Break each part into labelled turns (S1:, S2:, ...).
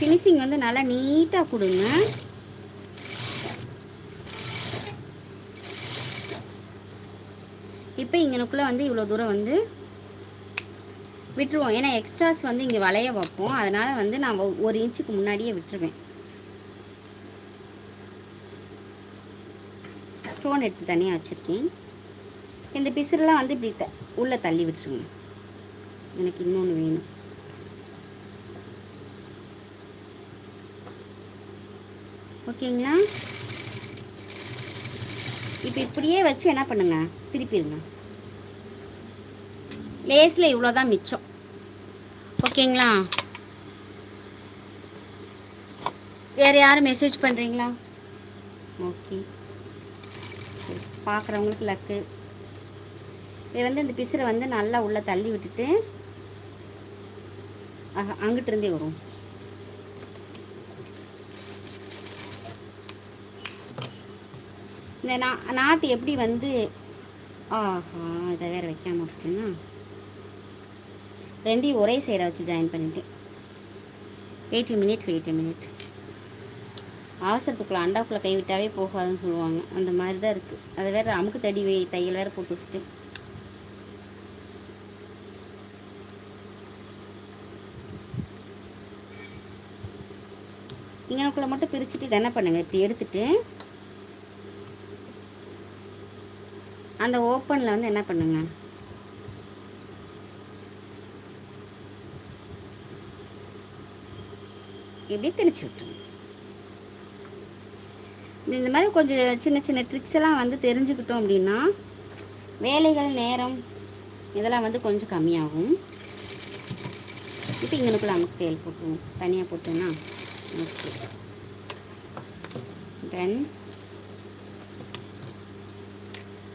S1: Finishing வந்து நல்லா நீட்டாக கொடுங்க. இப்போ இங்கனுக்குள்ளே வந்து இவ்வளோ தூரம் வந்து விட்டுருவோம். ஏன்னா எக்ஸ்ட்ராஸ் வந்து இங்கே வளைய வைப்போம். அதனால் வந்து நான் ஒ- ஒரு இன்ச்சுக்கு முன்னாடியே விட்டுருவேன். ஸ்டோன் எடுத்து தனியாக வச்சுருக்கேன். இந்த பிசுரெலாம் வந்து இப்படி த உள்ளே தள்ளி விட்டுருங்க. எனக்கு இன்னொன்று வேணும். ஓகேங்களா? இப்போ இப்படியே வச்சு என்ன பண்ணுங்க? திருப்பிடுங்க லேஸில் இவ்வளோ தான் மிச்சம். ஓகேங்களா? வேறு யாரும் மெசேஜ் பண்ணுறீங்களா ஓகே. சரி பார்க்குறவங்களுக்கு லக்கு இது வந்து இந்த பிசுரை வந்து நல்லா உள்ளே தள்ளி விட்டுட்டு ஆஹா, வரும். இந்த நா நாட்டு எப்படி வந்து ஆஹா இதை வேறு வைக்காம விட்டுட்டேன்னா? ரெண்டையும் ஒரே சைடாக வச்சு ஜாயின் பண்ணிட்டேன் எயிட்டி மினிட் எயிட்டி மினிட் அவசரத்துக்குள்ளே அண்டாக்குள்ளே கைவிட்டாவே போகாதுன்னு சொல்லுவாங்க. அந்த மாதிரி தான் இருக்குது அதை வேறு அமுக்கு தடி வை தையல் வேறு போட்டு வச்சுட்டு. இங்கனக்குள்ளே மட்டும் பிரிச்சுட்டு இதை என்ன பண்ணுங்க? இப்படி எடுத்துகிட்டு அந்த ஓப்பனில் வந்து என்ன பண்ணுங்க? இப்படி திணிச்சு விட்டுருங்க. இந்த மாதிரி கொஞ்சம் சின்ன சின்ன ட்ரிக்ஸ் எல்லாம் வந்து தெரிஞ்சுக்கிட்டோம் அப்படின்னா வேலைகள் நேரம் இதெல்லாம் வந்து கொஞ்சம் கம்மியாகும். இப்போ இங்கனுக்குள்ள நமக்கு தேல் போட்டுருவோம். தனியாக போட்டோன்னா ஓகே தென்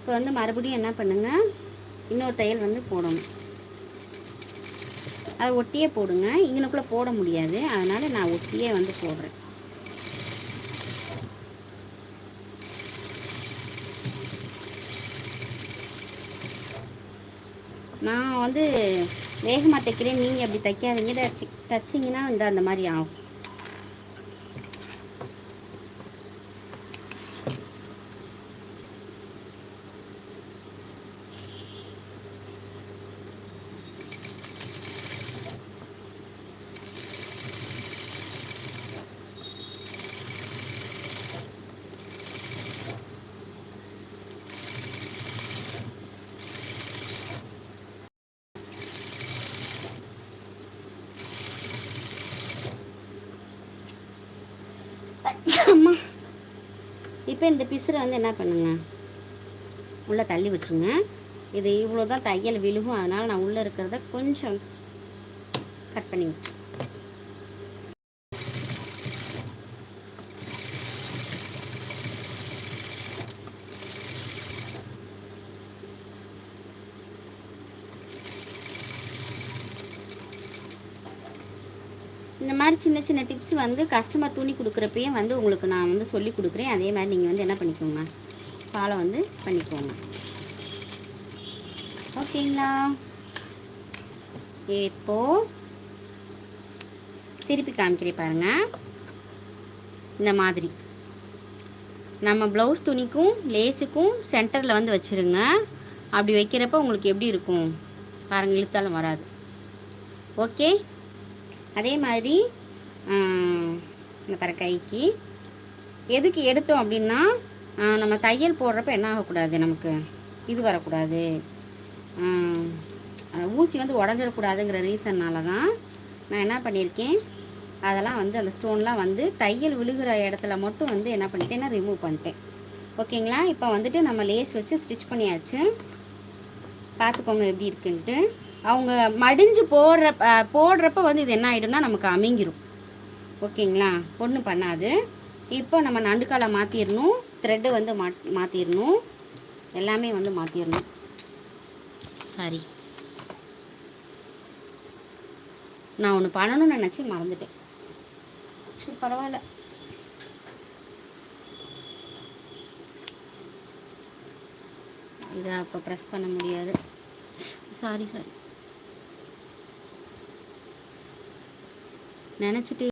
S1: இப்போ வந்து மறுபடியும் என்ன பண்ணுங்க? இன்னொரு தையல் வந்து போடணும். அதை ஒட்டியே போடுங்க. இங்கனுக்குள்ளே போட முடியாது. அதனால் நான் ஒட்டியே வந்து போடுறேன். நான் வந்து வேகமாக தைக்கிறேன். நீங்கள் அப்படி தைக்காதீங்க. தச்சு தைச்சிங்கன்னா இந்த அந்த மாதிரி ஆகும். அம்மா. இப்போ இந்த பிசுரை வந்து என்ன பண்ணுங்க? உள்ளே தள்ளி விட்டுருங்க. இது இவ்வளோ தான் தையல் விழுகும். அதனால் நான் உள்ளே இருக்கிறத கொஞ்சம் கட் பண்ணி விட்டு இந்த மாதிரி சின்ன சின்ன டிப்ஸ் வந்து கஸ்டமர் துணி கொடுக்குறப்பயே வந்து உங்களுக்கு நான் வந்து சொல்லி கொடுக்குறேன். அதே மாதிரி நீங்கள் வந்து என்ன பண்ணிக்கோங்க? ஃபாலோ வந்து பண்ணிக்கோங்க. ஓகேங்களா? இப்போது திருப்பி காமிக்கிறேன் பாருங்கள் இந்த மாதிரி. நம்ம ப்ளவுஸ் துணிக்கும் லேஸுக்கும் சென்டரில் வந்து வச்சுருங்க. அப்படி வைக்கிறப்ப உங்களுக்கு எப்படி இருக்கும்? பாருங்கள் இழுத்தாலும் வராது. ஓகே? அதே மாதிரி இந்த பாரு கைக்கு. எதுக்கு எடுத்தோம் அப்படின்னா நம்ம தையல் போடுறப்ப என்ன ஆகக்கூடாது நமக்கு? இது வரக்கூடாது. ஊசி வந்து உடஞ்சிடக்கூடாதுங்கிற ரீசன்னால தான் நான் என்ன பண்ணியிருக்கேன் அதெல்லாம் வந்து அந்த ஸ்டோன்லாம் வந்து தையல் விழுகிற இடத்துல மட்டும் வந்து என்ன பண்ணிட்டேன்னா ரிமூவ் பண்ணிட்டேன். ஓகேங்களா? இப்போ வந்துட்டு நம்ம லேஸ் வச்சு ஸ்டிச் பண்ணியாச்சு. பார்த்துக்கோங்க எப்படி இருக்குன்ட்டு. அவங்க மடிஞ்சு போடுற போடுறப்ப வந்து இது என்ன ஆகிடும்னா நமக்கு அமிங்கிரும். ஓகேங்களா? ஒன்றும் பண்ணாது. இப்போ நம்ம நண்டுக்காலை மாற்றிடணும் த்ரெட்டு வந்து மா மாற்றிடணும் எல்லாமே வந்து மாற்றிடணும் சாரி. நான் ஒன்று பண்ணணும்னு நினச்சி மறந்துட்டேன். சரி பரவாயில்ல. இதை அப்போ ப்ரெஸ் பண்ண முடியாது. சாரி சாரி நினச்சிட்டு